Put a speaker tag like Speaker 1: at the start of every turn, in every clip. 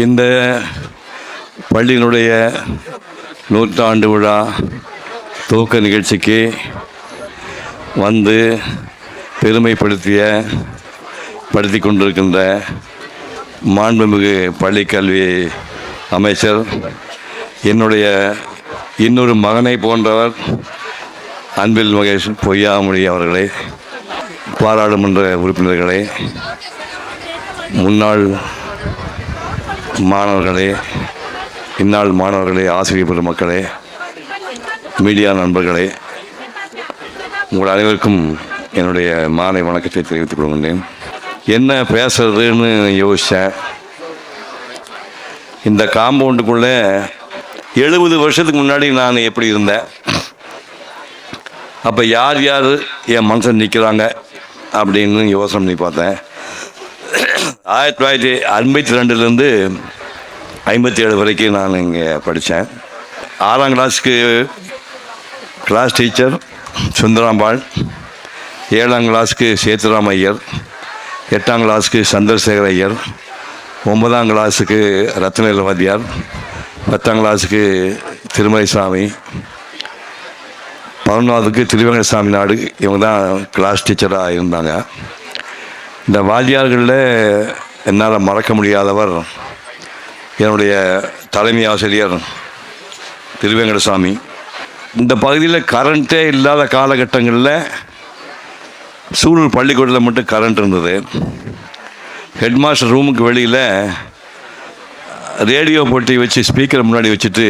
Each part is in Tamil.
Speaker 1: இந்த பள்ளியினுடைய நூற்றாண்டு விழா துவக்க நிகழ்ச்சிக்கு வந்து பெருமைப்படுத்திய படுத்தி கொண்டிருக்கின்ற மாண்புமிகு பள்ளிக்கல்வி அமைச்சர் என்னுடைய இன்னொரு மகனை போன்றவர் அன்பில் மகேஷ் பொய்யாமொழி அவர்களே பாராளுமன்ற உறுப்பினர்களே முன்னாள் மாணவர்களே இந்நாள் மாணவர்களே ஆசிரியர் பெருமக்களே மீடியா நண்பர்களே உங்கள் அனைவருக்கும் என்னுடைய மாலை வணக்கத்தை தெரிவித்துக் கொள்கின்றேன். என்ன பேசுறதுன்னு யோசித்தேன் இந்த காம்பவுண்டுக்குள்ளே எழுபது வருஷத்துக்கு முன்னாடி நான் எப்படி இருந்தேன்? அப்போ யார் யார் என் மனசில் நிற்கிறாங்க அப்படின்னு யோசனை பண்ணி பார்த்தேன். ஆயிரத்தி தொள்ளாயிரத்தி ஐம்பத்தி ரெண்டுலேருந்து ஐம்பத்தி ஏழு வரைக்கும் நான் இங்கே படித்தேன். ஆறாம் கிளாஸுக்கு கிளாஸ் டீச்சர் சுந்தராம்பாள் ஏழாம் கிளாஸுக்கு சேத்துராம் ஐயர் எட்டாம் கிளாஸுக்கு சந்திரசேகர் ஐயர் ஒன்பதாம் கிளாஸுக்கு ரத்னவேல் வாத்தியார் பத்தாம் கிளாஸுக்கு திருமலை சாமி பதினொன்றாவதுக்கு திருவேங்கட சாமி நாடு இவங்க தான் கிளாஸ் டீச்சராக இருந்தாங்க. இந்த வாத்தியார்களில் என்னால் மறக்க முடியாதவர் என்னுடைய தலைமை ஆசிரியர் திருவேங்கடசாமி. இந்த பகுதியில் கரண்ட்டே இல்லாத காலகட்டங்களில் சூழல் பள்ளிக்கூடத்தில் மட்டும் கரண்ட் இருந்தது. ஹெட்மாஸ்டர் ரூமுக்கு வெளியில் ரேடியோ போட்டி வச்சு ஸ்பீக்கர் முன்னாடி வச்சுட்டு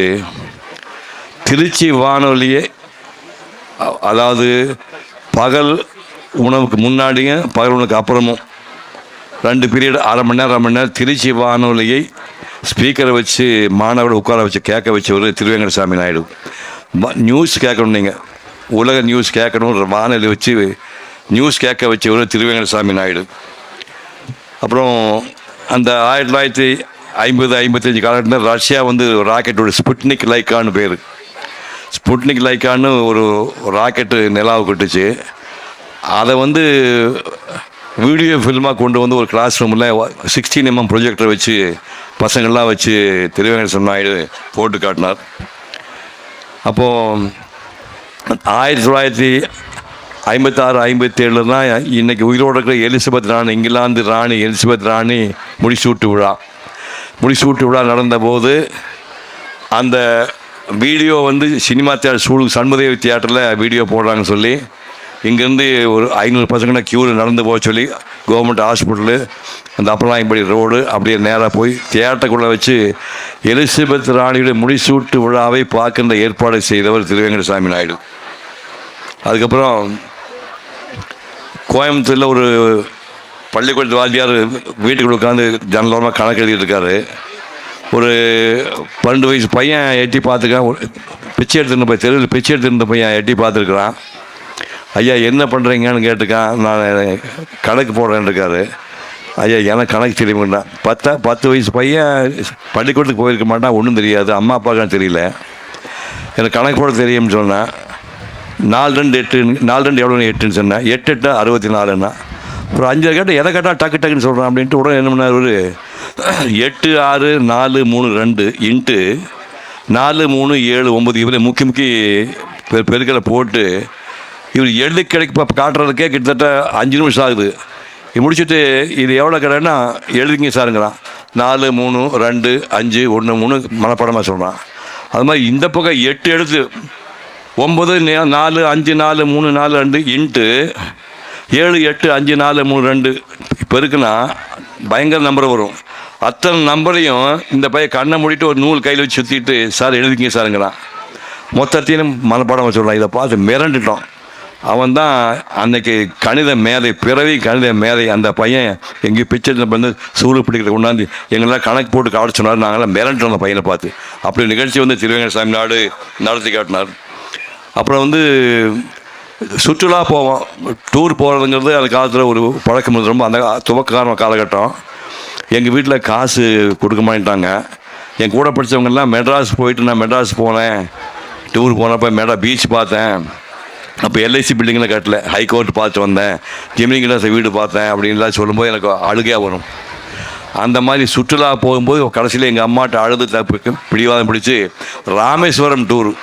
Speaker 1: திருச்சி வானொலியே அதாவது பகல் உணவுக்கு முன்னாடியும் பகல் உணவுக்கு அப்புறமும் ரெண்டு பீரியட் அரை மணி நேரம் அரை மணி நேரம் திருச்சி வானொலியை ஸ்பீக்கரை வச்சு மாணவர்கள் உட்கார வச்சு கேட்க வச்சவர் திருவேங்கடசாமி நாயுடு. நியூஸ் கேட்கணும் நீங்கள் உலக நியூஸ் கேட்கணும் வானொலி வச்சு நியூஸ் கேட்க வச்சவர் திருவேங்கடசாமி நாயுடு. அப்புறம் அந்த ஆயிரத்தி தொள்ளாயிரத்தி ஐம்பது ஐம்பத்தஞ்சு காலகட்டத்தில் ரஷ்யா வந்து ராக்கெட்டோட ஸ்புட்னிக் லைக்கான்னு பேர். ஸ்புட்னிக் லைக்கான்னு ஒரு ராக்கெட்டு நிலாவை கொட்டுச்சு. அதை வந்து வீடியோ ஃபில்மாக கொண்டு வந்து ஒரு கிளாஸ் ரூமில் சிக்ஸ்டீன் எம்எம் ப்ரொஜெக்டர் வச்சு பசங்கள்லாம் வச்சு திருவேங்கடம் நாயுடு போட்டு காட்டினார். அப்போது ஆயிரத்தி தொள்ளாயிரத்தி ஐம்பத்தாறு ஐம்பத்தேழில் தான் இன்றைக்கி உயிரோடு இருக்கிற எலிசபெத் ராணி இங்கிலாந்து ராணி எலிசபெத் ராணி முடிசூட்டு விழா. முடிசூட்டு விழா நடந்தபோது அந்த வீடியோ வந்து சினிமா தியேட்டர் சூழ் சண்முதேவி தியேட்டரில் வீடியோ போடுறாங்கன்னு சொல்லி இங்கேருந்து ஒரு ஐநூறு பசங்கன்னா க்யூவில் நடந்து போக சொல்லி கவர்மெண்ட் ஹாஸ்பிட்டலு அந்த அப்பலாயம்படி ரோடு அப்படியே நேராக போய் தியேட்டருக்குள்ளே வச்சு எலிசபெத் ராணியுடைய முடிசூட்டு விழாவை பார்க்கின்ற ஏற்பாடு செய்தவர் திருவேங்கடசாமி நாயுடு. அதுக்கப்புறம் கோயம்புத்தூரில் ஒரு பள்ளிக்கூடத்து வாத்தியார் வீட்டுக்குள்ள உட்காந்து ஜனலோரமாக கணக்கு எழுதிட்டு இருக்காரு. ஒரு பன்னெண்டு வயசு பையன் எட்டி பார்த்துக்கான் பிச்சை எடுத்துருந்த பையன் தெருவில் பிச்சை எடுத்துருந்த பையன் எட்டி பார்த்துருக்குறான். ஐயா என்ன பண்ணுறீங்கன்னு கேட்டுக்கான். நான் கணக்கு போடுறேன்னு இருக்காரு. ஐயா எனக்கு கணக்கு தெரியுமாண்ணா பத்தா பத்து வயசு பையன் பள்ளிக்கூடத்துக்கு போயிருக்க மாட்டான் ஒன்றும் தெரியாது. அம்மா அப்பாவுக்கு தெரியல. எனக்கு கணக்கு போட தெரியும்னு சொன்னேன் நாலு ரெண்டு எட்டு நாலு ரெண்டு எவ்வளோ எட்டுன்னு சொன்னேன் எட்டு எட்டு அறுபத்தி நாலுன்னா. ஒரு அஞ்சு கேட்டால் எதை கேட்டால் டக்கு டக்குன்னு சொல்கிறான் அப்படின்ட்டு உடனே என்ன பண்ணார் ஒரு எட்டு ஆறு நாலு மூணு ரெண்டு இன்ட்டு நாலு மூணு ஏழு ஒம்பது இவரை முக்கி முக்கி பெருக்களை பெருக்கலை போட்டு இவர் எழுதி கிடைக்க காட்டுறதுக்கே கிட்டத்தட்ட அஞ்சு நிமிஷம் ஆகுது. இது முடிச்சுட்டு இது எவ்வளோ கிடைன்னா எழுதிங்க சாருங்கிறான். நாலு மூணு ரெண்டு அஞ்சு ஒன்று மூணு மனப்படமாக சொல்கிறான் அது மாதிரி இந்த பக்கம் எட்டு எழுத்து. ஒம்பது நாலு அஞ்சு நாலு மூணு நாலு ரெண்டு இன்ட்டு ஏழு எட்டு அஞ்சு நாலு மூணு ரெண்டு. இப்போ இருக்குன்னா பயங்கர நம்பர் வரும். அத்தனை நம்பரையும் இந்த பையன் கண்ணை மூடிட்டு ஒரு நூல் கையில் வச்சு சுற்றிட்டு சார் எழுதிக்கிங்க சாருங்கிறான். மொத்தத்தையும் மனப்பாடம் சொல்கிறான் இதை பார்த்து மிரண்டுட்டோம். அவன் தான் அன்னைக்கு கணித மேதை பிறவி கணித மேதை. அந்த பையன் எங்கேயும் பிச்சை வந்து சூடு பிடிக்கிற கொண்டாந்து எங்களாம் கணக்கு போட்டு காட சொன்னார். நாங்களாம் மிரண்டோம் அந்த பையனை பார்த்து. அப்படி நிகழ்ச்சி வந்து திருவேங்கட சாமி நாடு நடத்தி காட்டினார். அப்புறம் வந்து சுற்றுலா போவோம். டூர் போகிறதுங்கிறது அந்த காலத்தில் ஒரு பழக்கம் ரொம்ப அந்த துவக்கார காலகட்டம். எங்கள் வீட்டில் காசு கொடுக்க மாட்டாங்க என் கூட படித்தவங்கெல்லாம் மெட்ராஸ் போயிட்டு நான் மெட்ராஸ் போனேன். டூர் போனப்போ மெட்ரா பீச் பார்த்தேன். அப்போ எல்ஐசி பில்டிங்கில் கட்டல. ஹைகோர்ட் பார்த்து வந்தேன். ஜெமினி கிளாஸ் வீடு பார்த்தேன் அப்படின்லாம் சொல்லும்போது எனக்கு அழுகையாக வரும். அந்த மாதிரி சுற்றுலா போகும்போது கடைசியில் எங்கள் அம்மாட்ட அழுது தப்பு பிடிவாதம் பிடிச்சி ராமேஸ்வரம் டூர்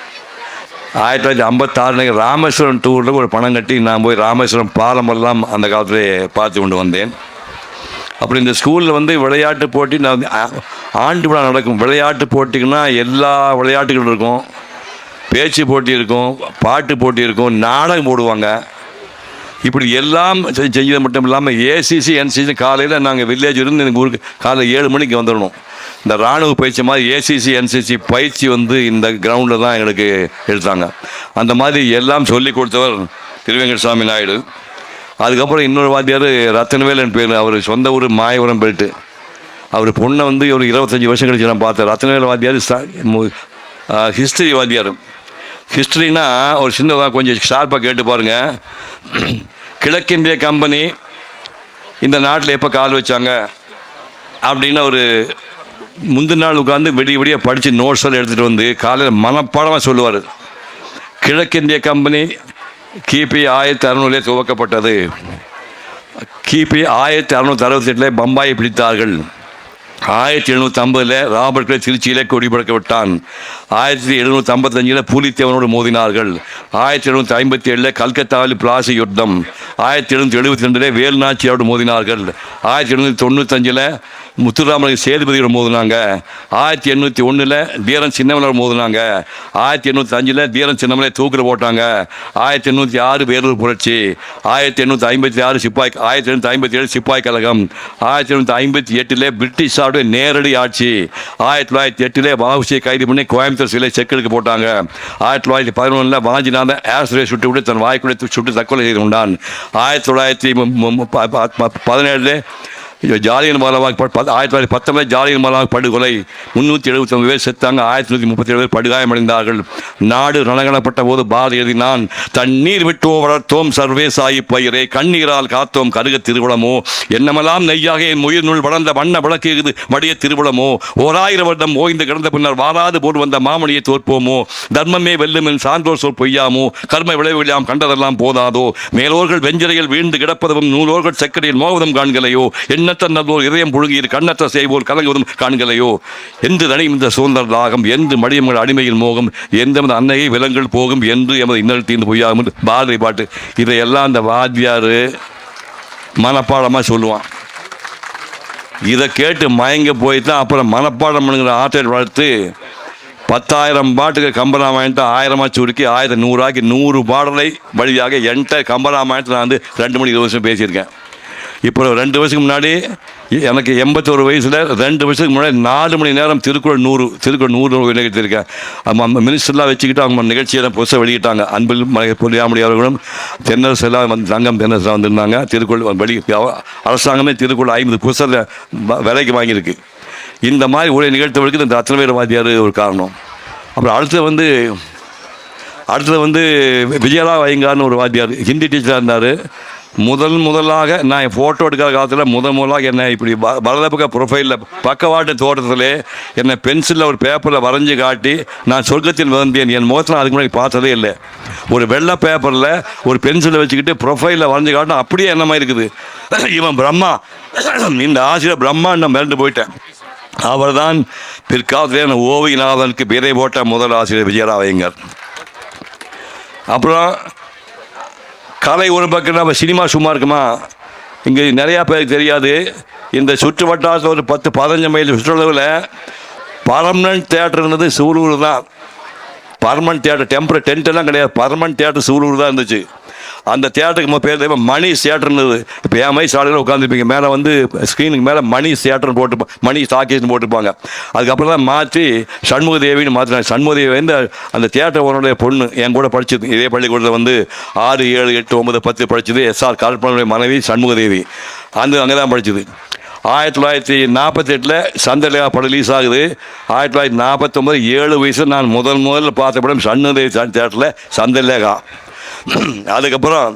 Speaker 1: ஆயிரத்தி தொள்ளாயிரத்தி ஐம்பத்தாறு ராமேஸ்வரம் டூரில் ஒரு பணம் கட்டி நான் போய் ராமேஸ்வரம் பாலமெல்லாம் அந்த காலத்தில் பார்த்து கொண்டு வந்தேன். அப்புறம் இந்த ஸ்கூலில் வந்து விளையாட்டு போட்டி நான் வந்து ஆ- ஆண்டு விழா நடக்கும். விளையாட்டு போட்டிங்கன்னா எல்லா விளையாட்டுகளும் இருக்கும். பேச்சு போட்டி இருக்கும் பாட்டு போட்டி இருக்கும் நாடகம் போடுவாங்க. இப்படி எல்லாம் செய்யறது மட்டும் இல்லாமல் ஏசிசி என்சிசி காலையில் நாங்கள் வில்லேஜ் இருந்து எங்கள் ஊருக்கு காலையில் ஏழு மணிக்கு வந்துடணும் இந்த இராணுவ பயிற்சி மாதிரி ஏசிசி என்சிசி பயிற்சி வந்து இந்த கிரவுண்டில் தான் எங்களுக்கு எடுத்தாங்க. அந்த மாதிரி எல்லாம் சொல்லி கொடுத்தவர் திருவேங்கடசாமி நாயுடு. அதுக்கப்புறம் இன்னொரு வாத்தியார் ரத்தனவேலன் பேர். அவர் சொந்த ஊர் மாயபுரம் பெல்ட்டு அவர் பொண்ணை வந்து ஒரு இருபத்தஞ்சி வருஷம் கழிச்சு நான் பார்த்தேன். ரத்தனவேல் வாத்தியார் ஹிஸ்டரி வாத்தியார். ஹிஸ்ட்ரினா ஒரு சின்னதாக கொஞ்சம் ஷார்ப்பாக கேட்டு பாருங்கள் கிழக்கிந்திய கம்பெனி இந்த நாட்டில் எப்போ கால் வச்சாங்க அப்படின்னு ஒரு முந்தின நாள் உட்காந்து விடிய விடிய படித்து நோட்ஸ் எல்லாம் எடுத்துகிட்டு வந்து காலையில் மனப்பாடமாக சொல்லுவார். கிழக்கிந்திய கம்பெனி கிபி ஆயிரத்தி அறநூறுலே துவக்கப்பட்டது. கிபி ஆயிரத்தி அறநூற்றி அறுபத்தெட்டில் பம்பாயை பிடித்தார்கள். ஆயிரத்தி எழுநூற்றி ஐம்பதில் ராபர்ட் கிளை திருச்சியிலே கொடிபறக்க விட்டான் ஆயிரத்தி எழுநூற்றி ஐம்பத்தஞ்சில் புலித்தேவனோடு மோதினார்கள். ஆயிரத்தி எழுநூற்றி ஐம்பத்தி ஏழில் கல்கத்தாவில் பிளாசி யுத்தம். ஆயிரத்தி எழுநூற்றி எழுபத்தி ரெண்டில் வேலுநாச்சியாரோடு மோதினார்கள். ஆயிரத்தி எழுநூற்றி தொண்ணூத்தஞ்சில் முத்துராமலிங்க சேதுபதியோட மோதினாங்க. ஆயிரத்தி எண்ணூற்றி ஒன்றில் தீரன் சின்னமலர் மோதினாங்க. ஆயிரத்தி எண்ணூற்றி அஞ்சில் தீரன் சின்னமலை தூக்கில் போட்டாங்க. ஆயிரத்தி எண்ணூற்றி ஆறு வேலூர் புரட்சி. ஆயிரத்தி எண்ணூற்றி ஐம்பத்தி ஆறு சிப்பாய் ஆயிரத்தி எண்ணூற்றி ஐம்பத்தி ஏழு சிப்பாய் கழகம். ஆயிரத்தி எண்ணூற்றி ஐம்பத்தி எட்டில் பிரிட்டிஷாருடைய நேரடி ஆட்சி. ஆயிரத்தி தொள்ளாயிரத்தி எட்டில் வாவுசியை கைது பண்ணி கோயம்புத்தூர் சிலை செக்கெடுக்க போட்டாங்க. ஆயிரத்தி தொள்ளாயிரத்தி பதினொன்றில் வாஞ்சிநாத ஏர்ஸ்ரே சுட்டு விட்டு தன் வாய்க்குள்ளே சுட்டு தற்கொலை செய்து கொண்டான். ஆயிரத்தி தொள்ளாயிரத்தி மு- ப- ஜாலியன் வாலாபாக் ஆயிரத்தி தொள்ளாயிரத்தி பத்தொன்பது ஜாலியன் வாலாபாக் படுகொலை. முந்நூற்றி எழுபத்தொம்பது பேர் செத்தாங்க. ஆயிரத்தி நூற்றி முப்பத்தி ஏழு பேர் படுகாயமடைந்தார்கள். நாடு ரணகணப்பட்ட போது பாரதி எழுதினான் தண்ணீர் விட்டோ வளர்த்தோம் சர்வேசாயி பயிரை. கண்ணீரால் காத்தோம் கருக திருவிழமோ என்னமெல்லாம் நெய்யாக என் உயிர் நூல் வளர்ந்த வண்ண விளக்கு வடிய திருவிழமோ ஓராயிரம் வருடம் ஓய்ந்து கிடந்த பின்னர் வாராது போல் வந்த மாமணியை தோற்போமோ. தர்மமே வெல்லும் என் சான்றோர் சொல் பொய்யாமோ. கர்ம விளைவுகளாம் கண்டதெல்லாம் போதாதோ. மேலோர்கள் வெஞ்சரையில் வீழ்ந்து கிடப்பதும் நூலோர்கள் சக்கரையில் காண்களையோ. காண்கலையோ எண்ணற்ற நல்லோர் இதயம் புழுங்கீர் கண்ணற்ற செய்வோர் கலங்குவதும் காண்களையோ. என்று தனியும் இந்த சுதந்திர தாகம் என்று மடியங்கள் அடிமையில் மோகம் எந்த அன்னையை விலங்குகள் போகும் என்று எமது இன்னல் தீர்ந்து பொய்யாகும் என்று பாரதி பாட்டு. இதையெல்லாம் அந்த வாத்தியார் மனப்பாடமாக சொல்லுவான். இதை கேட்டு மயங்க போய் தான் அப்புறம் மனப்பாடம் பண்ணுங்கிற ஆற்றல் வளர்த்து பத்தாயிரம் பாட்டுக்கு கம்பராமாயணத்தை ஆயிரமாக சுருக்கி ஆயிரத்தி நூறாக்கி நூறு பாடலை வழியாக என்கிட்ட கம்பராமாயணத்தை நான் வந்து ரெண்டு மணி இருபது வருஷம் பேசியிருக்கேன். இப்போ ரெண்டு வருஷத்துக்கு முன்னாடி எனக்கு எண்பத்தோரு வயசில் ரெண்டு வருஷத்துக்கு முன்னாடி நாலு மணி நேரம் திருக்குறள் நூறு திருக்குறள் நூறு நிகழ்த்தியிருக்கேன் நம்ம மினிஸ்டர்லாம் வச்சுக்கிட்டு அவங்க நிகழ்ச்சியெல்லாம் புதுசாக வெளியிட்டாங்க. அன்பில் பொலியாமணி அவர்களும் தென்னரசு எல்லாம் வந்து தங்கம் தென்னரசு வந்திருந்தாங்க. திருக்குறள் வெளி அரசாங்கமே திருக்குறள் ஐம்பது புதுசாக விலைக்கு வாங்கியிருக்கு. இந்த மாதிரி உரை நிகழ்த்தவர்களுக்கு இந்த அத்தனை பேர் வாத்தியார் ஒரு காரணம். அப்புறம் அடுத்து வந்து அடுத்தது வந்து விஜயலா வைங்கார்னு ஒரு வாத்தியார் ஹிந்தி டீச்சராக இருந்தார். முதல் முதலாக நான் ஃபோட்டோ எடுக்கிற காலத்தில் முதல் முதலாக என்னை இப்படி வ ப்ரொஃபைலில் பக்கவாட்டு தோட்டத்தில் என்னை பென்சிலில் ஒரு பேப்பரில் வரைஞ்சி காட்டி நான் சொர்க்கத்தில் வந்தேன் என் முகத்தில் அதுக்கு முன்னாடி பார்த்ததே இல்லை. ஒரு வெள்ளை பேப்பரில் ஒரு பென்சிலை வச்சுக்கிட்டு ப்ரொஃபைலில் வரைஞ்சி காட்டினா அப்படியே என்ன இருக்குது? இவன் பிரம்மா. இந்த ஆசிரியர் பிரம்மா நான் மிரண்டு போயிட்டேன். அவர்தான் பிற்காலத்தில் அந்த ஓவியநாதனுக்கு பிறை போட்ட முதல் ஆசிரியர் விஜயராவையங்கர் அப்புறம் கலை ஒரு பக்கம் நம்ம சினிமா சும்மா இருக்குமா? இங்கே நிறையா பேருக்கு தெரியாது. இந்த சுற்று வட்டாரத்தில் ஒரு பத்து பதினஞ்சு மைல் சுற்றளவில் பர்மனன்ட் தேட்டர் சூலூர் தான். பர்மனன்ட் தேட்டர் டெம்பரரி டென்ட் எல்லாம் கிடையாது. பர்மனன்ட் தேட்டர் சூலூர் தான் இருந்துச்சு. அந்த தேட்டருக்கு நம்ம பேர் தெய்வம் மணி தேட்டர் இப்போ என் மை சாலையில் உட்காந்துருப்பீங்க மேலே வந்து ஸ்க்ரீனுக்கு மேலே மணி தேட்டர்னு போட்டு மணி ஸ்டாக்கேஜ்னு போட்டிருப்பாங்க அதுக்கப்புறம் தான் மாற்றி சண்முக தேவின்னு மாற்றினாங்க சண்முக தேவி வந்து அந்த தேட்டர் ஓனருடைய பொண்ணு என் கூட படிச்சது. இதே பள்ளிக்கூடத்தில் வந்து ஆறு ஏழு எட்டு ஒன்பது பத்து படிச்சது எஸ்ஆர் கல்பனுடைய மனைவி சண்முக தேவி. அந்த அங்கே தான் படிச்சது. ஆயிரத்தி தொள்ளாயிரத்தி நாற்பத்தெட்டில் சந்திரலேகா படம் ரிலீஸ் ஆகுது. ஆயிரத்தி தொள்ளாயிரத்தி நாற்பத்தொம்பது ஏழு வயசு நான் முதல் முதல்ல பார்த்த படம் சண்முகதேவி தேட்டரில் சந்திரலேகா. அதுக்கப்புறம்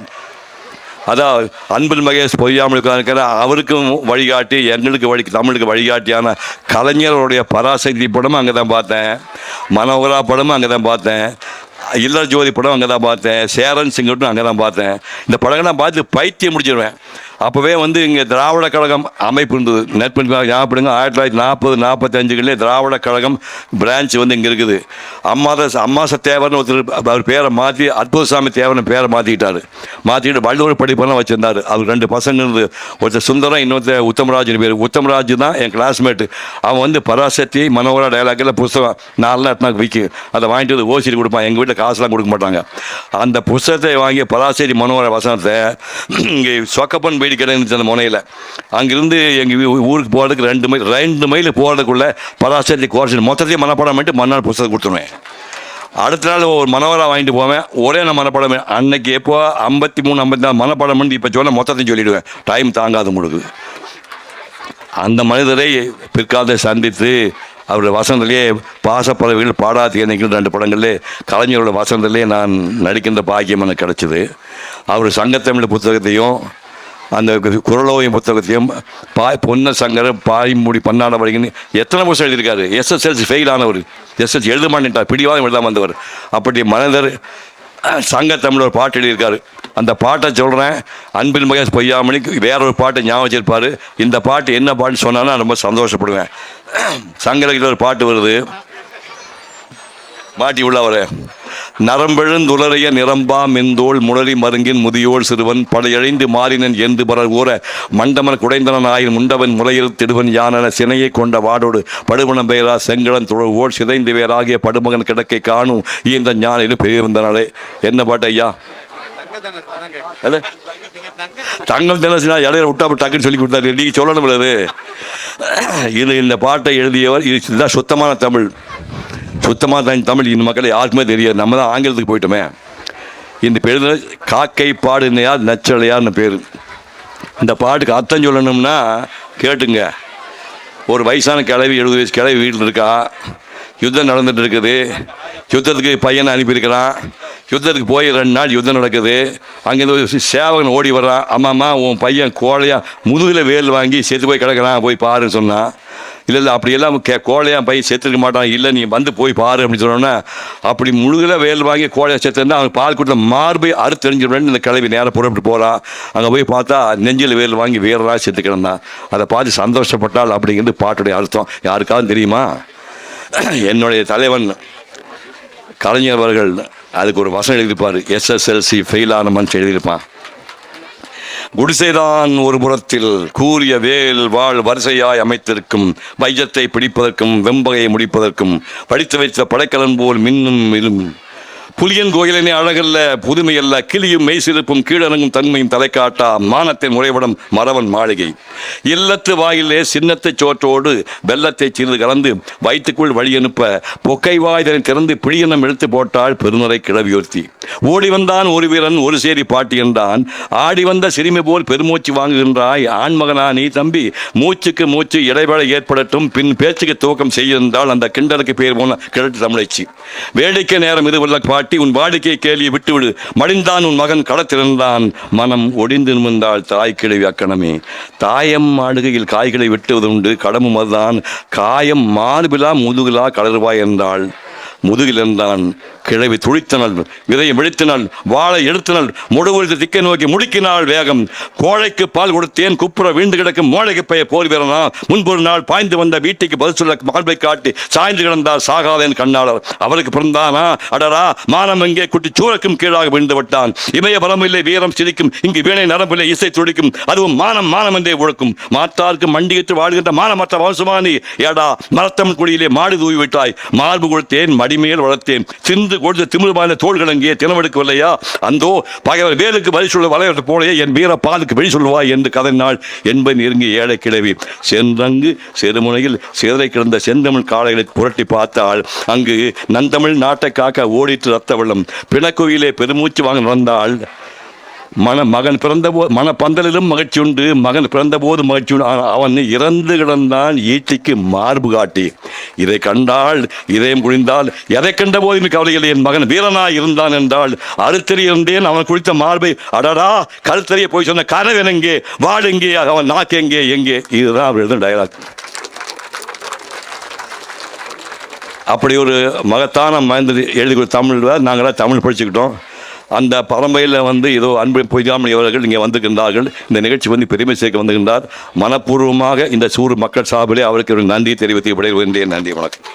Speaker 1: அதான் அன்பில் மகேஷ் பொய்யாமலுக்கு இருக்கிற அவருக்கும் வழிகாட்டி எங்களுக்கு வழி தமிழுக்கு வழிகாட்டியான கலைஞருடைய பராசக்தி படமும் அங்கே தான் பார்த்தேன். மனோகரா படமும் அங்கே தான் பார்த்தேன். இல்லர் ஜோதி படம் அங்கே தான் பார்த்தேன். சேரன் சிங்கட்டும் அங்கே தான் பார்த்தேன். இந்த படங்கள்லாம் பார்த்து பைத்தியம் முடிச்சிடுவேன் அப்போவே வந்து இங்கே திராவிட கழகம் அமைப்பு இருந்தது. நெற்பணி ஞாபகப்படுங்க. ஆயிரத்தி தொள்ளாயிரத்தி நாற்பது நாற்பத்தஞ்சுகளிலே திராவிட கழகம் பிரான்ச் வந்து இங்கே இருக்குது. அம்மாத அம்மாச தேவர்னு ஒருத்தர் அவர் பேரை மாற்றி அற்புதசாமி தேவர்னு பேரை மாற்றிக்கிட்டார் மாற்றிக்கிட்டு வள்ளுவர் படிப்பெல்லாம் வச்சுருந்தார். அவர் ரெண்டு பசங்க இருந்து ஒருத்தர் சுந்தரம் இன்னொருத்தர் உத்தமராஜன் பேர். உத்தமராஜ் தான் என் கிளாஸ்மேட்டு அவன் வந்து பராசக்தி மனோகரா டைலாக்கில் புஸ்தகம் நாலு நாள் விற்கும் அதை வாங்கிட்டு வந்து ஓசிட்டு கொடுப்பான். எங்கள் வீட்டில் காசுலாம் கொடுக்க மாட்டாங்க. அந்த புஸ்தகத்தை வாங்கி பராசக்தி மனோகர வசனத்தை இங்கே சொக்கப்பன் தேடி கிடந்துச்சு அந்த முனையில். அங்கேருந்து எங்கள் ஊருக்கு போகிறதுக்கு ரெண்டு மைல் ரெண்டு மைல் போகிறதுக்குள்ளே பராசக்தி கோஷன் மொத்தத்தையும் மனப்பாடம் பண்ணிட்டு மறுநாள் புஸ்தகம் கொடுத்துருவேன். அடுத்த நாள் ஒரு மனோகரா வாங்கிட்டு போவேன். ஒரே நான் மனப்பாடம் அன்னைக்கு எப்போ ஐம்பத்தி மூணு ஐம்பத்தி நாலு மனப்பாடம் பண்ணி இப்போ சொன்ன மொத்தத்தையும் சொல்லிடுவேன். டைம் தாங்காத முழுகு அந்த மனிதரை பிற்காலத்தை சந்தித்து அவருடைய வசனத்திலேயே பாசப்பறவைகள் பாடாத்தி என்னைக்கு ரெண்டு படங்களில் கலைஞரோட வசனத்திலே நான் நடிக்கின்ற பாக்கியம் எனக்கு கிடச்சிது. அவர் சங்கத்தமிழ் புத்தகத்தையும் அந்த குரலோயம் புத்தகத்தையும் பாய் பொன்ன சங்கர் பாய்மூடி பன்னாட வழிகன்னு எத்தனை புத்தகம் எழுதியிருக்காரு? எஸ்எஸ்எல்சி ஃபெயில் ஆனவர். எஸ்எஸ்எல்சி எழுத மாட்டேன்ட்டார். பிடிவாதம் எழுதாம வந்தவர். அப்படி மனிதர் சங்கத்தமிழ் ஒரு பாட்டு எழுதியிருக்காரு. அந்த பாட்டை சொல்கிறேன் அன்பின் மகேஷ் பொய்யாமணிக்கு வேற ஒரு பாட்டை ஞாபகம் வச்சிருப்பார். இந்த பாட்டு என்ன பாட்டுன்னு சொன்னாலும் நான் ரொம்ப சந்தோஷப்படுவேன். சங்கரத்தில் ஒரு பாட்டு வருது. மாட்டி உள்ளவரே. நரம்பெழுந்துளரைய நிரம்பா மெந்தோள் முரளி மருங்கின் முதியோள் சிறுவன் படையழிந்து மாறினன் என்று பலர் கூற மண்டமன் குடைந்தனன் ஆயின் முண்டவன் முறையில் திடுவன் யானன சினையை கொண்ட வாடோடு படுமணம் பெயரா செங்கடன் துழவோள் சிதைந்து வேறாகிய படுமகன் கிடக்கை காணும் இந்த ஞானிலும் பெயர்ந்தனாலே என்ன பாட்டு ஐயா? தங்கம் தினசினா இடையில விட்டா டக்குன்னு சொல்லி கொடுத்தாரு. நீங்க சொல்லணும் இது இந்த பாட்டை எழுதியவர் இதுதான் சுத்தமான தமிழ். சுத்தமாக தான் தமிழ் இந்த மக்கள் யாருக்குமே தெரியாது. நம்ம தான் ஆங்கிலத்துக்கு போயிட்டோமே. இந்த பேர் காக்கை பாடுனையார் நச்சலையார்னு பேர். இந்த பாட்டுக்கு அர்த்தம் சொல்லணும்னா கேட்டுங்க. ஒரு வயசான கிழவி எழுபது வயசு கிழவி வீட்டில் இருக்கா. யுத்தம் நடந்துட்டு இருக்குது. யுத்தத்துக்கு பையனை அனுப்பியிருக்கிறான். யுத்தத்துக்கு போய் ரெண்டு நாள் யுத்தம் நடக்குது. அங்கேருந்து ஒரு சேவகன் ஓடி வர்றான். அம்மாம்மா உன் பையன் கோழையாக முதுகில் வேல் வாங்கி செத்து போய் கிடக்குறான். போய் பாருன்னு சொன்னான். இல்லை இல்லை அப்படியெல்லாம் கே கோழையாக பையன் சேர்த்துருக்க மாட்டான். இல்லை நீ வந்து போய் பாரு அப்படின்னு சொன்னோன்னே அப்படி முழுகிற வேல் வாங்கி கோழையாக சேர்த்துருந்தா அவன் பால் கொடுத்த மார்பை அறுத்து இந்த கிளவி நேராக புறப்பட்டு போகிறான் அங்கே போய் பார்த்தா நெஞ்சில் வேல் வாங்கி வேறா செத்து கிடந்தான் அதை பார்த்து சந்தோஷப்பட்டால் அப்படிங்கிறது பாட்டுடைய அர்த்தம். யாருக்காவது தெரியுமா? என்னுடைய தலைவன் கலைஞர் அவர்கள் அதுக்கு ஒரு வசனம் எழுதியிருப்பார். எஸ்எஸ்எல்சி ஃபெயில் ஆன மனுஷன் எழுதியிருப்பான். குடிசைதான் ஒரு புறத்தில் கூறிய வேல் வாழ் வரிசையாய் அமைத்திருக்கும் வைஜத்தை பிடிப்பதற்கும் வெம்பகையை முடிப்பதற்கும் படித்து வைத்த படைக்கலன் போல் மின்னும் இலும் புலியன் கோயிலினை அழகல்ல புதுமையல்ல கிளியும் மெய்சிலிப்பும் கீழறங்கும் தன்மையும் தலைக்காட்டா மானத்தின் முறைவிடம் மறவன் மாளிகை. இல்லத்து வாயிலே சின்னத்தை சோற்றோடு வெள்ளத்தை சிறிது கலந்து வயிற்றுக்குள் வழி அனுப்ப பொக்கை வாய்தனை திறந்து பிழியனம் எடுத்து போட்டாள் பெருநரை கிளவியோர்த்தி ஓடி வந்தான் ஒரு வீரன் ஒரு சேரி பாட்டி என்றான். ஆடி வந்த சிறுமி போல் பெருமூச்சு வாங்குகின்றாய். ஆண்மகனா நீ தம்பி மூச்சுக்கு மூச்சு இடைவேளை ஏற்படட்டும் பின் பேச்சுக்கு துவக்கம் செய்திருந்தால் அந்த கிண்டலுக்கு பேர் போன கிழட்டு தமிழச்சி. வேடிக்கை நேரம் இது உள்ள காட்டி உன் வாடிக்கை கேள்வியை விட்டுவிடு. மடிந்தான் உன் மகன் களத்திறந்தான். மனம் ஒடிந்து நிமிர்ந்தாள் தாய் கிழவி அக்கணமே. தாயம் மாடுகையில் காய்களை வெட்டுவதுண்டு கடமும் அதுதான் காயம் மார்பிலா முதுகிலா கலருவாய் என்றாள். முதுகில் இருந்தான் கிழவி துளித்தனள் விதையை வெடித்தனள் வாழை எடுத்தனள் முடுகுழுத்து திக்கை நோக்கி முடுக்கினாள் வேகம். கோழைக்கு பால் கொடுத்தேன் குப்புற வீண்டு கிடக்கும் மோழைக்கு பைய போர் வீரனா. முன்பொரு நாள் பாய்ந்து வந்த வீட்டுக்கு பதில் சொல்ல மார்பை காட்டி சாய்ந்து கிடந்தார் சாகாதேன் கண்ணாளர். அவருக்கு பிறந்தானா? அடரா மானம் எங்கே? குட்டி சூழக்கும் கீழாக விழுந்து விட்டான். இமய பலமில்லை வீரம் சிரிக்கும். இங்கு வீணை நரம்பில்லை இசை துடிக்கும். அதுவும் மானம் மானம் என்றே உழக்கும். மாத்தாருக்கு மண்டியிட்டு வாழ்கின்ற மானமற்ற வம்சமானி. ஏடா மரத்தம் குடியிலே மாடு தூவி விட்டாய். மார்பு கொடுத்தேன் அடிமையில் வளர்த்தேன். சிந்து கொடுத்த திமிழ்பாய்ந்த தோள்கள் அங்கே தினவெடுக்கவில்லையா அந்தோ பகைவர் வேலுக்கு பதில் சொல்ல வளையற்ற போலே என் வீர பாலுக்கு வெளி சொல்லுவாய் என்று கதறினாள். என்பது நெருங்கிய ஏழை கிழவி. சென்றங்கு செருமுனையில் சிதறை கிடந்த செந்தமிழ் காளைகளை புரட்டி பார்த்தாள். அங்கு நந்தமிழ் நாட்டை காக்க ஓடிட்டு ரத்த வெள்ளம் பிணக்கோயிலே பெருமூச்சு வாங்க நடந்தாள். மன மகன் பிறந்தபோது மன பந்தலிலும் மகிழ்ச்சி உண்டு. மகன் பிறந்தபோது மகிழ்ச்சி உண்டு. ஆனால் அவன் இறந்து கிடந்தான் ஈட்டிக்கு மார்பு காட்டி. இதை கண்டால் இதயம் குழிந்தால் எதை கண்ட போதும் கவலையில் என் மகன் வீரனாய் இருந்தான் என்றால் அறுத்தறி இருந்தேன். அவன் குளித்த மார்பை அடடா கருத்தறிய போய் சொன்ன கனவன் எங்கே? வாள் எங்கே? அவன் நாக்கு எங்கே? எங்கே? இதுதான் அவர் எழுதும் டயலாக் அப்படி ஒரு மகத்தான மனிதர் எழுதி தமிழ் நாங்களாம் தமிழ் படிச்சுக்கிட்டோம். அந்த பரம்பையில் வந்து ஏதோ அன்பு பொய்யாமல் இவர்கள் இங்கே வந்திருக்கின்றார்கள். இந்த நிகழ்ச்சி வந்து பெருமை சேர்க்க வந்திருக்கின்றார். மனப்பூர்வமாக இந்த சூறு மக்கள் சார்பிலே அவருக்கு ஒரு நன்றி தெரிவித்து விடைபெறுகின்றேன். நன்றி வணக்கம்.